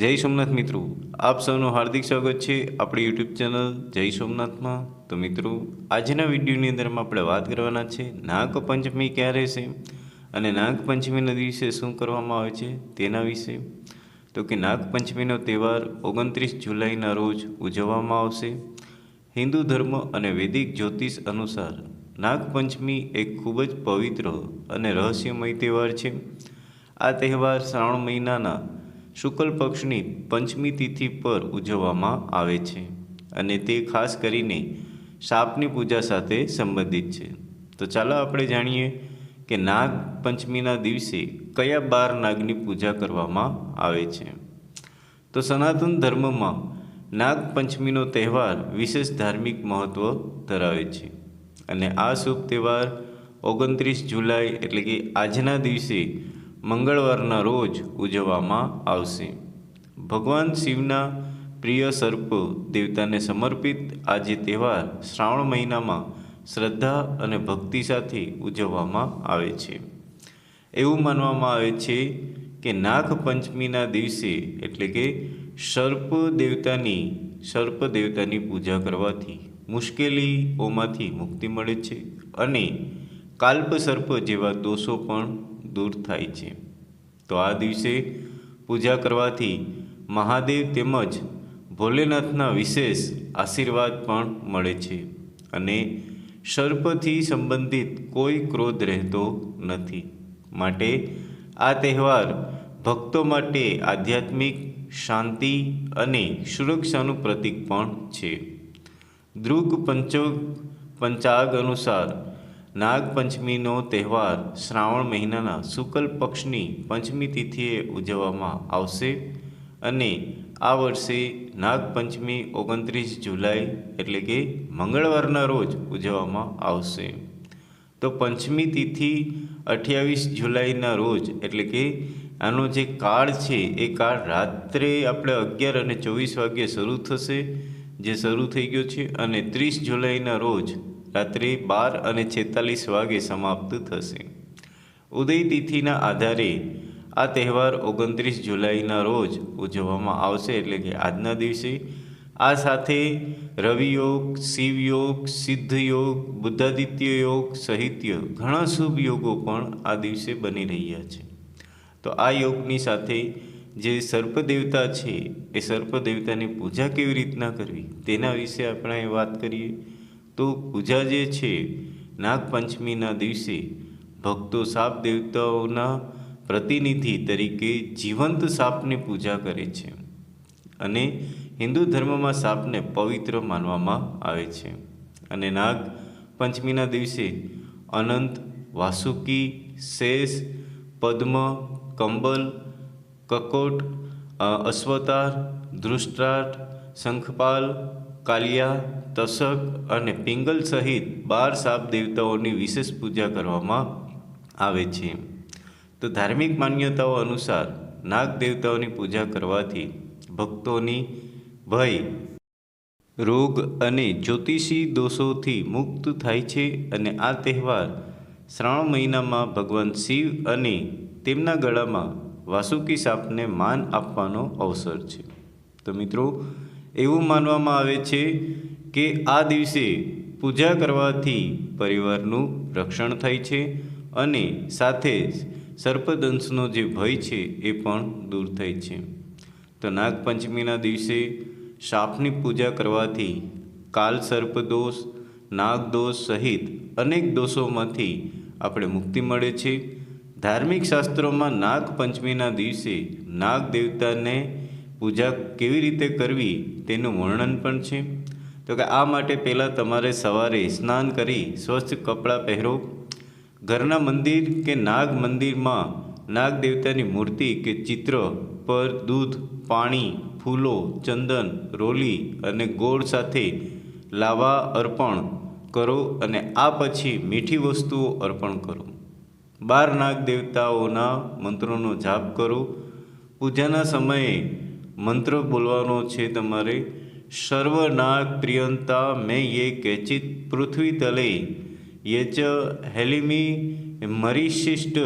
જય સોમનાથ મિત્રો. આપ સૌનું હાર્દિક સ્વાગત છે આપણી યુટ્યુબ ચેનલ જય સોમનાથમાં. તો મિત્રો, આજના વિડીયોની અંદરમાં આપણે વાત કરવાના છે નાગપંચમી ક્યારે છે અને નાગપંચમીના દિવસે શું કરવામાં આવે છે તેના વિશે. તો કે નાગપંચમીનો તહેવાર ઓગણત્રીસ જુલાઈના રોજ ઉજવવામાં આવશે. હિન્દુ ધર્મ અને વૈદિક જ્યોતિષ અનુસાર નાગપંચમી એક ખૂબ જ પવિત્ર અને રહસ્યમય તહેવાર છે. આ તહેવાર શ્રાવણ મહિનાના શુક્લ પક્ષની પંચમી તિથિ પર ઉજવવામાં આવે છે અને તે ખાસ કરીને સાપની પૂજા સાથે સંબંધિત છે. તો ચાલો આપણે જાણીએ કે નાગ પંચમીના દિવસે કયા બાર નાગની પૂજા કરવામાં આવે છે. તો સનાતન ધર્મમાં નાગપંચમીનો તહેવાર વિશેષ ધાર્મિક મહત્ત્વ ધરાવે છે અને આ શુભ તહેવાર ઓગણત્રીસ જુલાઈ એટલે કે આજના દિવસે મંગળવારના રોજ ઉજવવામાં આવશે. ભગવાન શિવના પ્રિય સર્પ દેવતાને સમર્પિત આજે તહેવાર શ્રાવણ મહિનામાં શ્રદ્ધા અને ભક્તિ સાથે ઉજવવામાં આવે છે. એવું માનવામાં આવે છે કે નાગ પંચમીના દિવસે એટલે કે સર્પ દેવતાની સર્પ દેવતાની પૂજા કરવાથી મુશ્કેલીઓમાંથી મુક્તિ મળે છે અને કાલ્પ સર્પ જેવા દોષો પણ દૂર થાય છે. તો આ દિવસે પૂજા કરવાથી મહાદેવ તેમજ ભોલેનાથના વિશેષ આશીર્વાદ પણ મળે છે અને સર્પથી સંબંધિત કોઈ ક્રોધ રહેતો નથી. માટે આ તહેવાર ભક્તો માટે આધ્યાત્મિક શાંતિ અને સુરક્ષાનું પ્રતીક પણ છે. દૃગ પંચો પંચાગ અનુસાર નાગપંચમીનો તહેવાર શ્રાવણ મહિનાના શુક્લ પક્ષની પંચમી તિથિએ ઉજવવામાં આવશે અને આ વર્ષે નાગપંચમી ઓગણત્રીસ જુલાઈ એટલે કે મંગળવારના રોજ ઉજવવામાં આવશે. તો પંચમી તિથિ અઠ્યાવીસ જુલાઈના રોજ એટલે કે આનો જે કાળ છે એ કાળ રાત્રે આપણે અગિયાર અને ચોવીસ વાગ્યે શરૂ થશે, જે શરૂ થઈ ગયો છે અને ત્રીસ જુલાઈના રોજ રાત્રે બાર અને છેતાલીસ વાગે સમાપ્ત થશે. ઉદય તિથિના આધારે આ તહેવાર ઓગણત્રીસ જુલાઈના રોજ ઉજવવામાં આવશે એટલે કે આજના દિવસે. આ સાથે રવિયોગ, શિવયોગ, સિદ્ધયોગ, બુદ્ધાદિત્ય યોગ સહિત્ય ઘણા શુભ યોગો પણ આ દિવસે બની રહ્યા છે. તો આ યોગની સાથે જે સર્પદેવતા છે, એ સર્પદેવતાની પૂજા કેવી રીતના કરવી, તેના વિશે આપણે વાત કરીએ. તો પૂજા જે છે, નાગપંચમીના દિવસે ભક્તો સાપ દેવતાઓના પ્રતિનિધિ તરીકે જીવંત સાપની પૂજા કરે છે અને હિન્દુ ધર્મમાં સાપને પવિત્ર માનવામાં આવે છે. અને નાગ પંચમીના દિવસે અનંત, વાસુકી, શેષ, પદ્મ, કંબલ, કકોટ અશ્વતાર ધૃષ્ટાટ શંખપાલ કાલિયા, તસક અને પિંગલ સહિત બાર સાપ દેવતાઓની વિશેષ પૂજા કરવામાં આવે છે. તો ધાર્મિક માન્યતાઓ અનુસાર નાગ દેવતાઓની પૂજા કરવાથી ભક્તોની ભય, રોગ અને જ્યોતિષી દોષોથી મુક્ત થાય છે અને આ તહેવાર શ્રાવણ મહિનામાં ભગવાન શિવ અને તેમના ગળામાં વાસુકી સાપને માન આપવાનો અવસર છે. તો મિત્રો એવું માનવામાં આવે છે કે આ દિવસે પૂજા કરવાથી પરિવારનું રક્ષણ થાય છે અને સાથે જ સર્પદંશનો જે ભય છે એ પણ દૂર થાય છે. તો નાગપંચમીના દિવસે સાપની પૂજા કરવાથી કાલ સર્પદોષ, નાગદોષ સહિત અનેક દોષોમાંથી આપણે મુક્તિ મળે છે. ધાર્મિક શાસ્ત્રોમાં નાગપંચમીના દિવસે નાગ દેવતાને પૂજા કેવી રીતે કરવી તેનું વર્ણન પણ છે. તો કે આ માટે પહેલાં તમારે સવારે સ્નાન કરી સ્વચ્છ કપડાં પહેરો. ઘરના મંદિર કે નાગ મંદિરમાં નાગ દેવતાની મૂર્તિ કે ચિત્ર પર દૂધ, પાણી, ફૂલો, ચંદન, રોલી અને ગોળ સાથે લાવા અર્પણ કરો અને આ પછી મીઠી વસ્તુઓ અર્પણ કરો. બાર નાગ દેવતાઓના મંત્રોનો જાપ કરો. પૂજાના સમયે મંત્ર બોલવાનો છે તમારે, સર્વનાગ પ્રિયંતા, મેં યે કેચિત પૃથ્વી તલે, યચ હેલિમી મરીશિષ્ટ,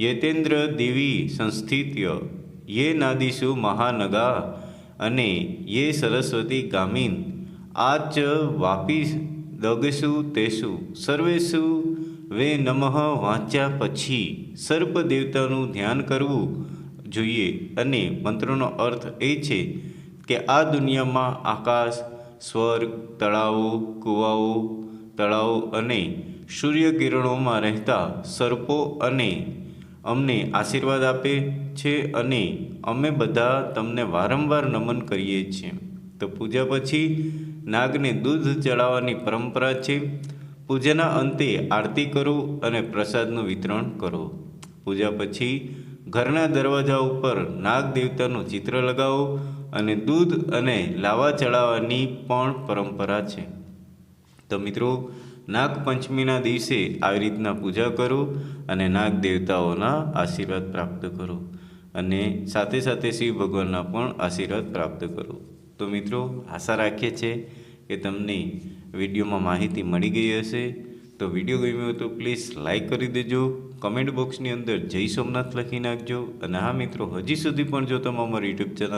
યતેન્દ્ર દેવી સંસ્થિત્ય, યે નાદિશુ મહાનગા, અને યે સરસ્વતી ગામીન ચ વાપી દગસુ તેસુ, સર્વેસુ વે નમઃ વાંચ્યા પછી સર્પ દેવતાનું ધ્યાન કરવું જોઈએ અને મંત્રનો અર્થ એ છે કે આ દુનિયામાં આકાશ, સ્વર્ગ, તળાવો, કૂવાઓ, તળાવો અને સૂર્યકિરણોમાં રહેતા સર્પો અને અમને આશીર્વાદ આપે છે અને અમે બધા તમને વારંવાર નમન કરીએ છીએ. તો પૂજા પછી નાગને દૂધ ચડાવવાની પરંપરા છે. પૂજાના અંતે આરતી કરો અને પ્રસાદનું વિતરણ કરો. પૂજા પછી ઘરના દરવાજા ઉપર નાગ દેવતાનું ચિત્ર લગાવો અને દૂધ અને લાવા ચડાવવાની પણ પરંપરા છે. તો મિત્રો, નાગપંચમીના દિવસે આવી રીતના પૂજા કરો અને નાગ દેવતાઓના આશીર્વાદ પ્રાપ્ત કરો અને સાથે સાથે શિવ ભગવાનના પણ આશીર્વાદ પ્રાપ્ત કરો. તો મિત્રો, આશા રાખીએ છીએ કે તમને વિડીયોમાં માહિતી મળી ગઈ હશે. તો વીડિયો ગમ્યો તો પ્લીઝ લાઈક કરી દેજો કમેન્ટ બોક્સની અંદર જય સોમનાથ લખી નાખજો અને હા મિત્રો, હજી સુધી પણ જો તમે અમારી યુટ્યુબ ચેનલ